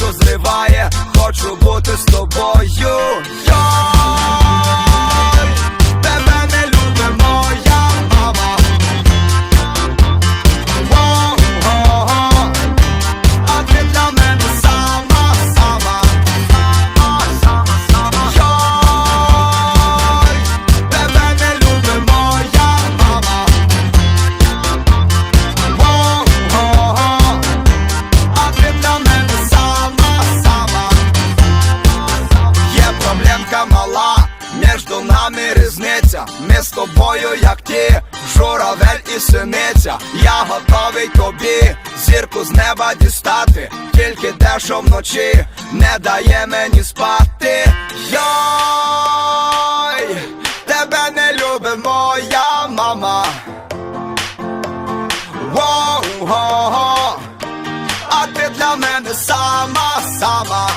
Мені кришу тобою, як ті, журавель і синиця. Я готовий тобі зірку з неба дістати, тільки те, вночі не дає мені спати. Йой, тебе не любить моя мама. Воу-го-го, а ти для мене сама, сама.